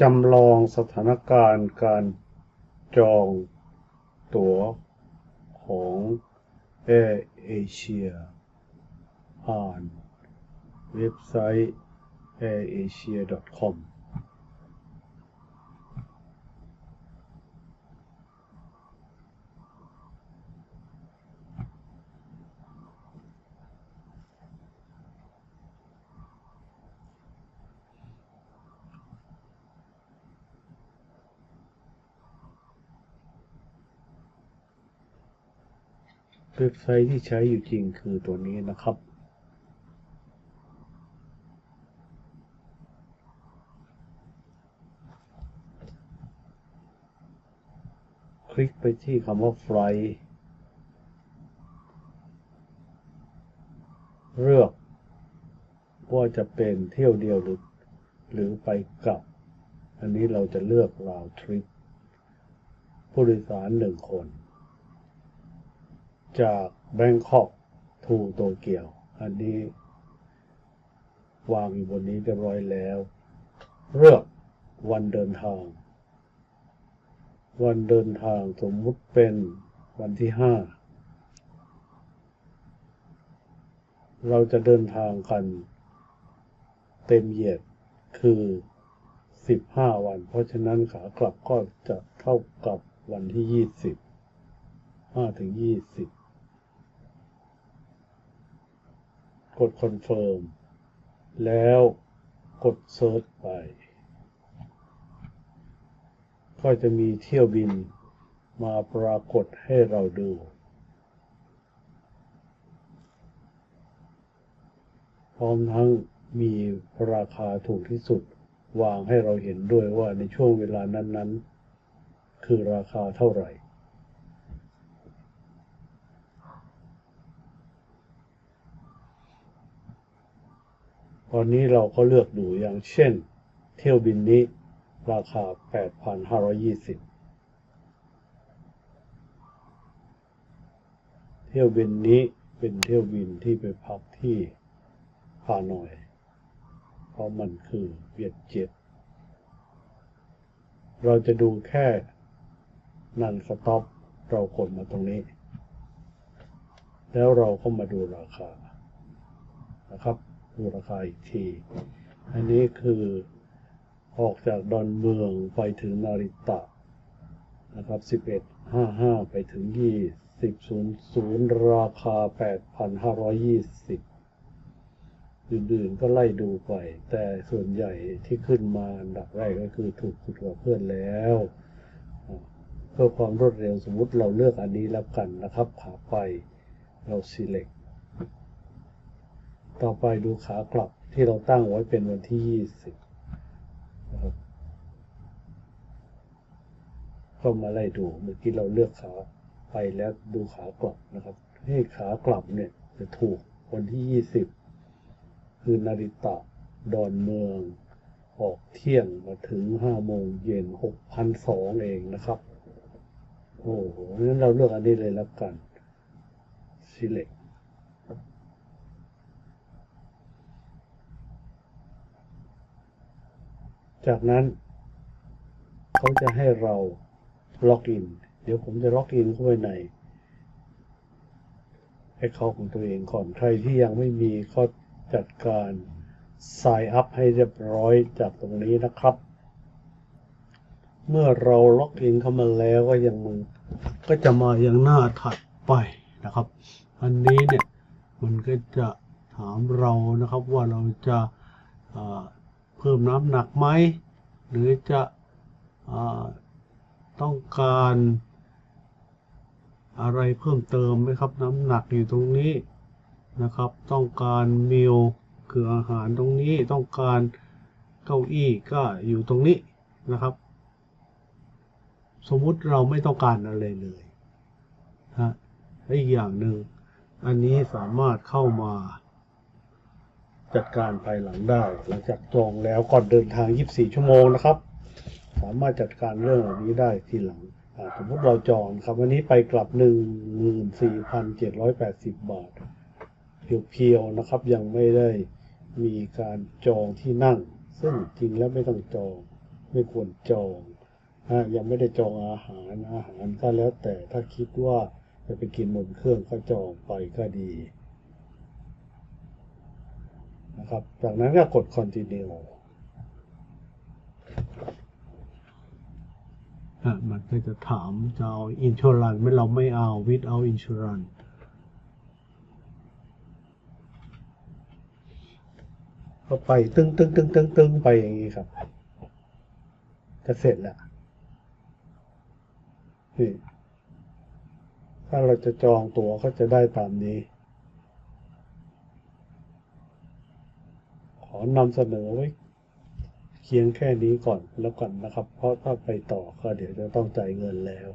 จำลองสถานการณ์การจองตั๋วของแอร์เอเชียผ่านเว็บไซต์ airasia.com เว็บไซต์ที่ใช้อยู่จริงคือตัวนี้นะครับ คลิกไปที่คำว่า flight เลือกว่าจะเป็นเที่ยวเดียวหรือหรือไปกลับ อันนี้เราจะเลือก round trip ผู้โดยสารหนึ่งคน จากแบงคอกทูโตเกียว อันนี้ วางอยู่บนนี้เรียบร้อยแล้ว เลือกวันเดินทาง วันเดินทางสมมุติเป็นวันที่ห้าเราจะเดินทางกัน เต็มเหยียดคือสิบห้าวัน เพราะฉะนั้นขากลับก็จะเท่ากับวันที่ยี่สิบห้าถึงยี่สิบก ดคอนเฟิร์มแล้วกดเซิร์ชไป ก็จะมีเที่ยวบินมาปรากฏให้เราดูพร้อมทั้งมีราคาถูกที่สุดวางให้เราเห็นด้วยว่าในช่วงเวลานั้นๆ คือราคาเท่าไหร่ ตอนนี้เราก็เลือกดูอย่างเช่น เที่ยวบินนี้ราคา 8,520เที่ยวบินนี้เป็นเที่ยวบินที่ไปพักที่ฮานอย เพราะมันคือเวียดเจ็ต เราจะดูแค่นันสต็อปเรากดมาตรงนี้ แล้วเราก็มาดูราคานะครับ ดูราคาอีกที อันนี้คือออกจากดอนเมืองไปถึงนาริตะนะครับ 11.55 ไปถึง 20.00 ราคา 8,520 อื่นๆ ก็ไล่ดูไป แต่ส่วนใหญ่ที่ขึ้นมาอันดับแรกก็คือถูกสุดกว่าเพื่อนแล้วเพื่อความรวดเร็วสมมติเราเลือกอันนี้แล้วกันนะครับ ขาไปเรา select ต่อไปดูขากลับที่เราตั้งไว้เป็นวันที่ 20นะครับก็มาไล่ดูเมื่อกี้เราเลือกขาไปแล้วดูขากลับนะครับ ให้ขากลับเนี่ยจะถูกวันที่ 20 คือนาริตะดอนเมือง ออกเที่ยงมาถึง 5 โมงเย็น6,200เองนะครับ โอ้โหงั้นเราเลือกอันนี้เลยแล้วกัน select จากนั้น เขาจะให้เราล็อกอิน เดี๋ยวผมจะล็อกอินเข้าไปใน Account ของตัวเองก่อนใครที่ยังไม่มีก็จัดการ Sign up ให้เรียบร้อยจากตรงนี้นะครับ เมื่อเราล็อกอินเข้ามาแล้วก็ยังมึงก็จะมายังหน้าถัดไปนะครับ อันนี้เนี่ยมันก็จะถามเรานะครับว่าเราจะ เพิ่มน้ำหนักไหม หรือจะต้องการอะไรเพิ่มเติมไหมครับ น้ำหนักอยู่ตรงนี้นะครับ ต้องการมิลคืออาหารตรงนี้ต้องการเก้าอี้ก็อยู่ตรงนี้นะครับ สมมุติเราไม่ต้องการอะไรเลยนะและอีกอย่างหนึ่งอันนี้สามารถเข้ามา จัดการภายหลังได้ หลังจากจองแล้วก่อนเดินทาง 24 ชั่วโมงนะครับ สามารถจัดการเรื่องเหล่านี้ได้ทีหลังสมมติเราจองครับวันนี้ไปกลับ 14,780 บาท เพียวๆนะครับ ยังไม่ได้มีการจองที่นั่ง ซึ่งจริงแล้วไม่ต้องจอง ไม่ควรจองอะยังไม่ได้จองอาหารอาหารก็แล้วแต่ถ้าคิดว่าจะไปกินบนเครื่องก็จองไปก็ดี นะครับ จากนั้นก็กด continue อะมันก็จะถามจะเอา insurance ไม่เราไม่เอา without insurance ก็ไปตึ้งตึ้งตึ้งตึ้งตึ้งไปอย่างนี้ครับ จะเสร็จแล้วนี่ถ้าเราจะจองตั๋วก็จะได้ตามนี้ อนำเสนอไว้เพียงแค่นี้ก่อนแล้วกันนะครับ เพราะถ้าไปต่อก็เดี๋ยวจะต้องจ่ายเงินแล้ว